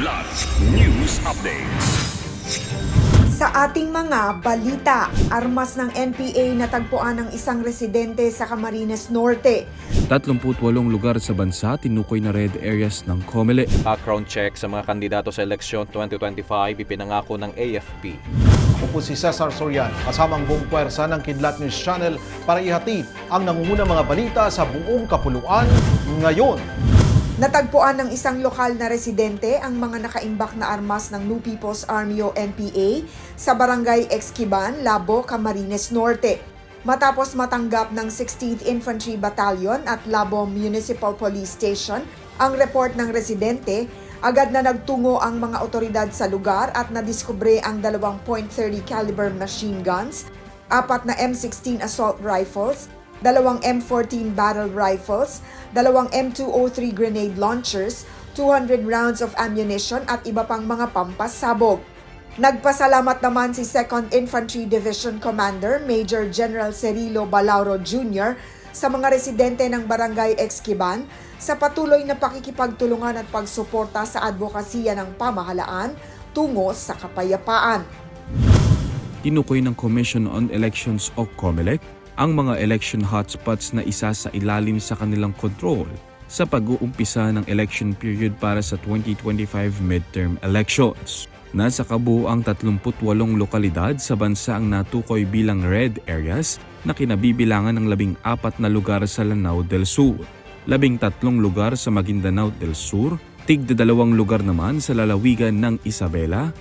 Kilat News Updates. Sa ating mga balita, armas ng NPA natagpuan ng isang residente sa Camarines Norte. 38 lugar sa bansa tinukoy na red areas ng COMELEC. Background check sa mga kandidato sa eleksyon 2025 ipinangako ng AFP. Ako po si Cesar Sorian, kasama ang buong puwersa ng Kidlat News Channel para ihatid ang nangungunang mga balita sa buong kapuluan ngayon. Natagpuan ng isang lokal na residente ang mga nakaimbak na armas ng New People's Army o NPA sa barangay Exquiban, Labo, Camarines Norte. Matapos matanggap ng 16th Infantry Battalion at Labo Municipal Police Station ang report ng residente, agad na nagtungo ang mga otoridad sa lugar at nadiskubre ang dalawang .30 caliber machine guns, apat na M16 assault rifles, dalawang M14 battle rifles, dalawang M203 grenade launchers, 200 rounds of ammunition at iba pang mga pampasabog. Nagpasalamat naman si 2nd Infantry Division Commander Major General Cerilo Balauro Jr. sa mga residente ng Barangay Exquiban sa patuloy na pakikipagtulungan at pagsuporta sa advokasya ng pamahalaan tungo sa kapayapaan. Tinukoy ng Commission on Elections o COMELEC ang mga election hotspots na isa sa ilalim sa kanilang control sa pag-uumpisa ng election period para sa 2025 midterm elections. Nasa kabuuang 38 lokalidad sa bansa ang natukoy bilang red areas na kinabibilangan ng 14 na lugar sa Lanao del Sur, 13 lugar sa Maguindanao del Sur, tigda dalawang lugar naman sa lalawigan ng Isabela,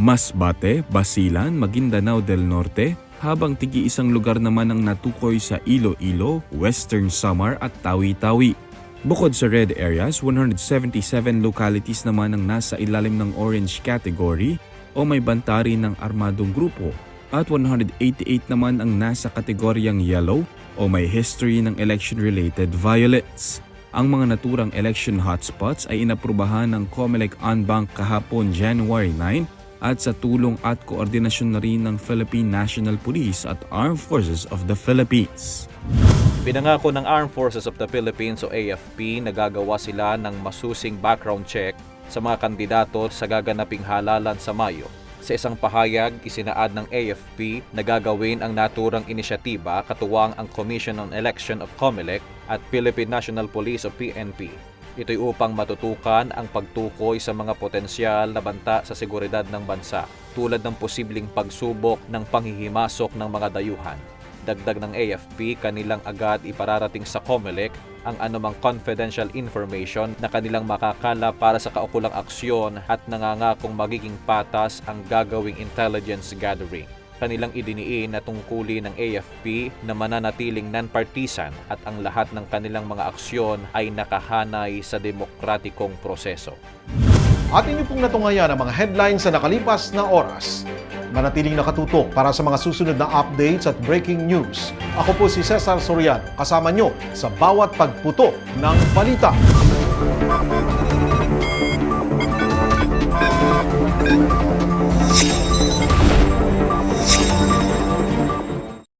Masbate, Basilan, Maguindanao del Norte, habang tigi isang lugar naman ang natukoy sa Iloilo, Western Samar at Tawi-Tawi. Bukod sa red areas, 177 localities naman ang nasa ilalim ng orange category o may bantari ng armadong grupo at 188 naman ang nasa kategoryang yellow o may history ng election-related violence. Ang mga naturang election hotspots ay inaprubahan ng COMELEC Anbank kahapon January 9 at sa tulong at koordinasyon na rin ng Philippine National Police at Armed Forces of the Philippines. Pinangako ng Armed Forces of the Philippines o AFP na gagawa sila ng masusing background check sa mga kandidato sa gaganaping halalan sa Mayo. Sa isang pahayag, isinaad ng AFP na gagawin ang naturang inisyatiba katuwang ang Commission on Election of COMELEC at Philippine National Police o PNP. Ito'y upang matutukan ang pagtukoy sa mga potensyal na banta sa seguridad ng bansa tulad ng posibleng pagsubok ng panghihimasok ng mga dayuhan. Dagdag ng AFP, kanilang agad ipararating sa COMELEC ang anumang confidential information na kanilang makakala para sa kaukulang aksyon at nangangakong magiging patas ang gagawing intelligence gathering. Kanilang idiniin na tungkulin ng AFP na mananatiling non-partisan at ang lahat ng kanilang mga aksyon ay nakahanay sa demokratikong proseso. At inyo pong natungayan ang mga headlines sa nakalipas na oras. Manatiling nakatutok para sa mga susunod na updates at breaking news. Ako po si Cesar Sorian, kasama nyo sa bawat pagputo ng balita.